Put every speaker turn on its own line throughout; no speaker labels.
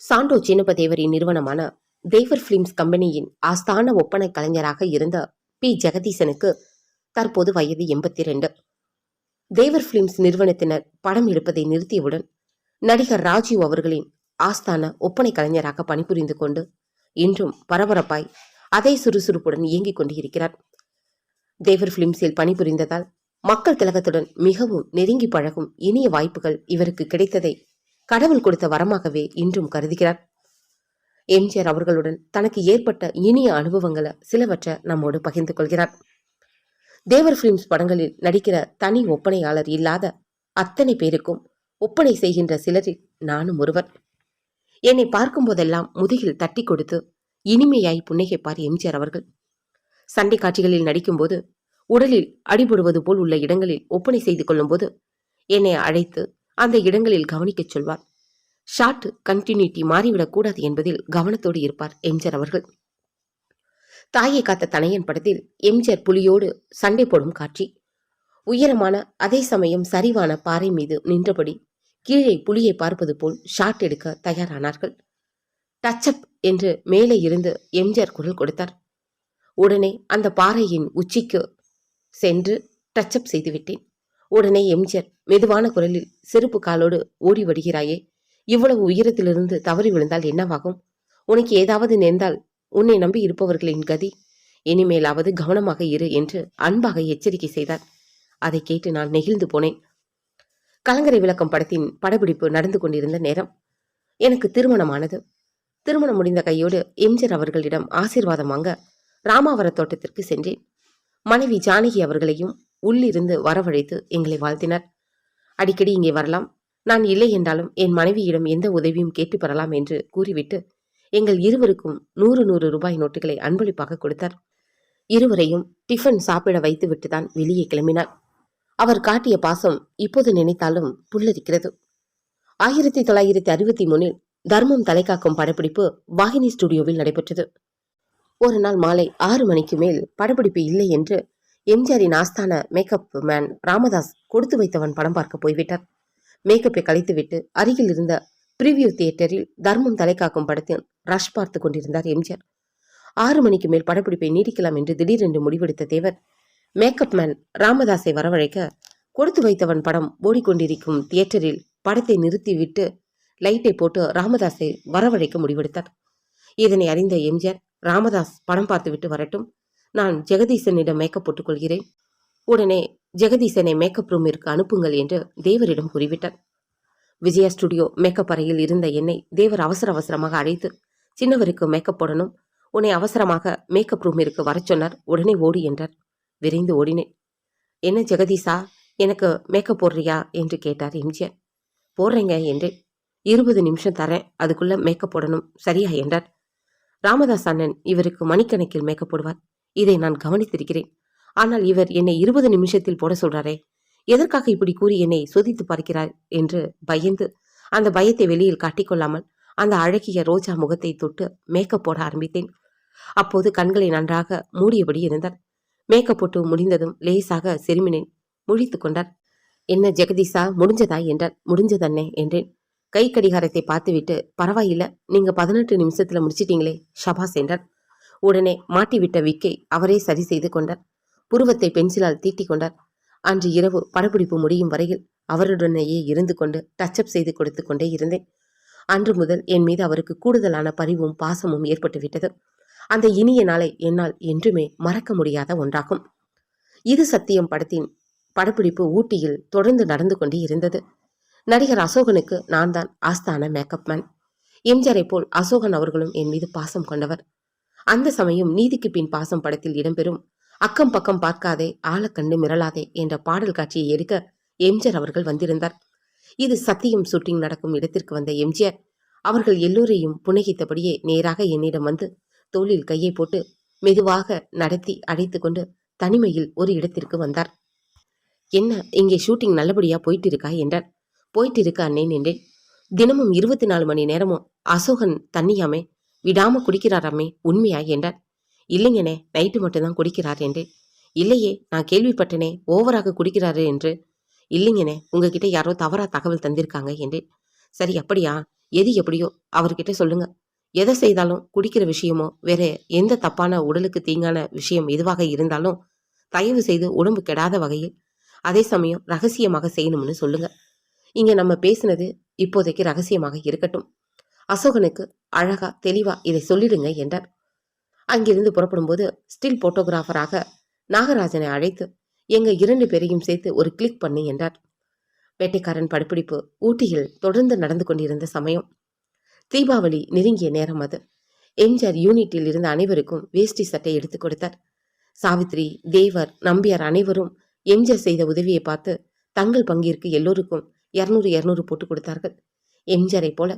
சாண்டோ சின்னப்பதேவரின் நிறுவனமான தேவர் பிலிம்ஸ் கம்பெனியின் ஆஸ்தான ஒப்பனை கலைஞராக இருந்த பி. ஜெகதீசனுக்கு தற்போது வயது எண்பத்தி ரெண்டு தேவர் பிலிம்ஸ் நிறுவனத்தினர் படம் எடுப்பதை நிறுத்தியவுடன் நடிகர் ராஜீவ் அவர்களின் ஆஸ்தான ஒப்பனை கலைஞராக பணிபுரிந்து கொண்டு இன்றும் பரபரப்பாய் அதே சுறுசுறுப்புடன் இயங்கிக் கொண்டிருக்கிறார். தேவர் பிலிம்ஸில் பணிபுரிந்ததால் மக்கள் திலகத்துடன் மிகவும் நெருங்கி பழகும் இனிய வாய்ப்புகள் இவருக்கு கிடைத்ததை கடவுள் கொடுத்த வரமாகவே இன்றும் கருதுகிறார். எம்ஜிஆர் அவர்களுடன் தனக்கு ஏற்பட்ட இனிய அனுபவங்களை சிலவற்றை நம்மோடு பகிர்ந்து கொள்கிறார். தேவர் பிலிம்ஸ் படங்களில் நடிக்கிற தனி ஒப்பனையாளர் இல்லாத அத்தனை பேருக்கும் ஒப்பனை செய்கின்ற சிலரில் நானும் ஒருவர். என்னை பார்க்கும் போதெல்லாம் முதுகில் தட்டி கொடுத்து இனிமையாய் புன்னகைப்பார் எம்ஜிஆர் அவர்கள். சண்டை காட்சிகளில் நடிக்கும்போது உடலில் அடிபடுவது போல் உள்ள இடங்களில் ஒப்பனை செய்து கொள்ளும்போது என்னை அழைத்து அந்த இடங்களில் கவனிக்கச் சொல்வார். ஷார்ட் கண்டினியூட்டி மாறிவிடக்கூடாது என்பதில் கவனத்தோடு இருப்பார் எம்ஜிஆர் அவர்கள். தாயை காத்த தனையன் படத்தில் எம்ஜிஆர் புலியோடு சண்டை போடும் காட்சி. உயரமான அதே சமயம் சரிவான பாறை மீது நின்றபடி கீழே புலியை பார்ப்பது போல் ஷாட் எடுக்க தயாரானார்கள். டச்சப் என்று மேலே இருந்து எம்ஜிஆர் குரல் கொடுத்தார். உடனே அந்த பாறையின் உச்சிக்கு சென்று டச்சப் செய்துவிட்டேன். உடனே எம்ஜிஆர் மெதுவான குரலில் செருப்பு காலோடு ஓடி வருகிறாயே. இவ்வளவு உயரத்திலிருந்து தவறி விழுந்தால் என்னவாகும்? உனக்கு ஏதாவது நேர்ந்தால் உன்னை நம்பி இருப்பவர்களின் கதி. இனிமேலாவது கவனமாக இரு என்று அன்பாக எச்சரிக்கை செய்தார். அதை கேட்டு நான் நெகிழ்ந்து போனேன். கலங்கரை விளக்கம் படத்தின் படப்பிடிப்பு நடந்து கொண்டிருந்த நேரம். எனக்கு திருமணமானது. திருமணம் முடிந்த கையோடு எம்ஜிஆர் அவர்களிடம் ஆசீர்வாதம் வாங்க ராமாவர தோட்டத்திற்கு சென்றேன். மனைவி ஜானகி அவர்களையும் உள்ளிருந்து வரவழைத்து எங்களை வாழ்த்தினார். அடிக்கடி இங்கே வரலாம். நான் இல்லை என்றாலும் என் மனைவியிடம் எந்த உதவியும் கேட்டு பெறலாம் என்று கூறிவிட்டு எங்கள் இருவருக்கும் நூறு நூறு ரூபாய் நோட்டுகளை அன்பளிப்பாக கொடுத்தார். இருவரையும் டிஃபன் சாப்பிட வைத்துவிட்டு தான் வெளியே கிளம்பினார். அவர் காட்டிய பாசம் இப்போது நினைத்தாலும் புல்லரிக்கிறது. ஆயிரத்தி தொள்ளாயிரத்தி அறுபத்தி மூணில் தர்மம் தலைக்காக்கும் படப்பிடிப்பு வாகினி ஸ்டுடியோவில் நடைபெற்றது. ஒரு நாள் மாலை ஆறு மணிக்கு மேல் படப்பிடிப்பு இல்லை என்று எம்ஜிஆரின் ஆஸ்தான மேக்கப் மேன் ராமதாஸ் கொடுத்து வைத்தவன் படம் பார்க்க போய்விட்டார். மேக்கப்பை கழித்துவிட்டு அருகில் இருந்த பிரிவியூ தியேட்டரில் தர்மம் தலைக்காக்கும் படத்தில் ரஷ் பார்த்து கொண்டிருந்தார் எம்ஜிஆர். ஆறு மணிக்கு மேல் படப்பிடிப்பை நீடிக்கலாம் என்று திடீரென்று முடிவெடுத்த தேவர் மேக்கப் மேன் ராமதாஸை வரவழைக்க கொடுத்து வைத்தவன் படம் ஓடிக்கொண்டிருக்கும் தியேட்டரில் படத்தை நிறுத்திவிட்டு லைட்டை போட்டு ராமதாஸை வரவழைக்க முடிவெடுத்தார். இதனை அறிந்த எம்ஜிஆர் ராமதாஸ் படம் பார்த்துவிட்டு வரட்டும் நான் ஜெகதீசனிடம் மேக்கப் போட்டுக்கொள்கிறேன். உடனே ஜெகதீசனை மேக்கப் ரூமிற்கு அனுப்புங்கள் என்று தேவரிடம் கூறிவிட்டார் விஜயா ஸ்டுடியோ மேக்கப் அறையில் இருந்த என்னை தேவர் அவசர அவசரமாக அழைத்து சின்னவருக்கு மேக்கப் போடணும். உன்னை அவசரமாக மேக்கப் ரூமிற்கு வரச் சொன்னார். உடனே ஓடி என்றார். விரைந்து ஓடினேன். என்ன ஜெகதீசா எனக்கு மேக்கப் போடுறியா? என்று கேட்டார் எம்ஜிஆர். போடுறேங்க என்றேன். இருபது நிமிஷம் தரேன். அதுக்குள்ள மேக்கப் போடணும். சரியா? என்றார். ராமதாஸ் அண்ணன் இவருக்கு மணிக்கணக்கில் மேக்கப் போடுவார். இதை நான் கவனித்திருக்கிறேன். ஆனால் இவர் என்னை இருபது நிமிஷத்தில் போட சொல்றாரே. எதற்காக இப்படி கூறி என்னை சோதித்து பார்க்கிறார்? என்று பயந்து அந்த பயத்தை வெளியில் காட்டிக்கொள்ளாமல் அந்த அழகிய ரோஜா முகத்தை தொட்டு மேக்கப் போட ஆரம்பித்தேன். அப்போது கண்களை நன்றாக மூடியபடி இருந்தார். மேக்கப் போட்டு முடிந்ததும் லேசாக செருமினேன். முழித்து கொண்டார். என்ன ஜெகதீஷா முடிஞ்சதா? என்றார். முடிஞ்சதண்ணே என்றேன். கை கடிகாரத்தை பார்த்துவிட்டு பரவாயில்ல நீங்க பதினெட்டு நிமிஷத்துல முடிச்சிட்டீங்களே ஷபாஸ் என்றார். உடனே மாட்டிவிட்ட விக்கை அவரே சரி செய்து கொண்டார். புருவத்தை பென்சிலால் தீட்டிக் கொண்டார். அன்று இரவு படப்பிடிப்பு முடியும் வரையில் அவருடனேயே இருந்து கொண்டு டச்சப் செய்து கொடுத்து கொண்டே இருந்தேன். அன்று முதல் என் மீது அவருக்கு கூடுதலான பரிவும் பாசமும் ஏற்பட்டுவிட்டது. அந்த இனிய நாளை என்னால் என்றுமே மறக்க முடியாத ஒன்றாகும். இது சத்தியம் படத்தின் படப்பிடிப்பு ஊட்டியில் தொடர்ந்து நடந்து கொண்டே இருந்தது. நடிகர் அசோகனுக்கு நான் தான் ஆஸ்தான மேக்கப் மேன் எம்ஜிஆரை போல் அசோகன் அவர்களும் என் மீது பாசம் கொண்டவர். அந்த சமயம் நீதிக்கு பின் பாசம் படத்தில் இடம்பெறும். அக்கம் பக்கம் பார்க்காதே ஆளக்கண்டு மிரளாதே என்ற பாடல் காட்சியை எடுக்க எம்ஜிஆர் அவர்கள் வந்திருந்தார். இது சத்தியம் ஷூட்டிங் நடக்கும் இடத்திற்கு வந்த எம்ஜிஆர். அவர்கள் எல்லோரையும் புன்னகித்தபடியே நேராக என்னிடம் வந்து தோளில் கையை போட்டு மெதுவாக நடத்தி அடைத்து கொண்டு தனிமையில் ஒரு இடத்திற்கு வந்தார். என்ன இங்கே ஷூட்டிங் நல்லபடியா போயிட்டு இருக்கா என்றார். போயிட்டு இருக்கா அண்ணேன் என்றேன் தினமும் இருபத்தி நாலு மணி நேரமும் அசோகன் தண்ணியாமே விடாம குடிக்கிறாராமே உண்மையா என்றார். இல்லைங்கண்ணே நைட்டு மட்டும்தான் குடிக்கிறார் என்று. இல்லையே நான் கேள்விப்பட்டனே ஓவராக குடிக்கிறாரு என்று. இல்லைங்கண்ணே உங்ககிட்ட யாரோ தவறா தகவல் தந்திருக்காங்க என்று. சரி அப்படியா? எது எப்படியோ அவர்கிட்ட சொல்லுங்க. எதை செய்தாலும் குடிக்கிற விஷயமோ வேற எந்த தப்பான உடலுக்கு தீங்கான விஷயம் எதுவாக இருந்தாலும் தயவு செய்து உடம்பு கெடாத வகையில் அதே சமயம் ரகசியமாக செய்யணும்னு சொல்லுங்க. இங்க நம்ம பேசினது இப்போதைக்கு ரகசியமாக இருக்கட்டும். அசோகனுக்கு அழகா தெளிவா இதை சொல்லிடுங்க என்றார். அங்கிருந்து புறப்படும்போது ஸ்டில் போட்டோகிராஃபராக நாகராஜனை அழைத்து எங்க இரண்டு பேரையும் சேர்த்து ஒரு கிளிக் பண்ணு என்றார். வேட்டைக்காரன் படப்பிடிப்பு ஊட்டியில் தொடர்ந்து நடந்து கொண்டிருந்த சமயம். தீபாவளி நெருங்கிய நேரம் அது. எம்ஜிஆர் யூனிட்டில் இருந்த அனைவருக்கும் வேஷ்டி சட்டை எடுத்து கொடுத்தார். சாவித்ரி தேவர் நம்பியார் அனைவரும் எம்ஜிஆர் செய்த உதவியை பார்த்து தங்கள் பங்கிற்கு எல்லோருக்கும் இரநூறு இரநூறு போட்டு கொடுத்தார்கள். எம்ஜிஆரை போல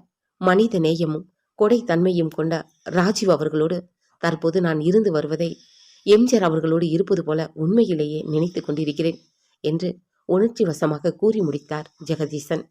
மனித நேயமும் கொடை தன்மையும் கொண்ட ராஜீவ் அவர்களோடு தற்போது நான் இருந்து வருவதை எம்ஜிஆர் அவர்களோடு இருப்பது போல உண்மையிலேயே நினைத்து கொண்டிருக்கிறேன் என்று உணர்ச்சி வசமாக கூறி முடித்தார் ஜெகதீசன்.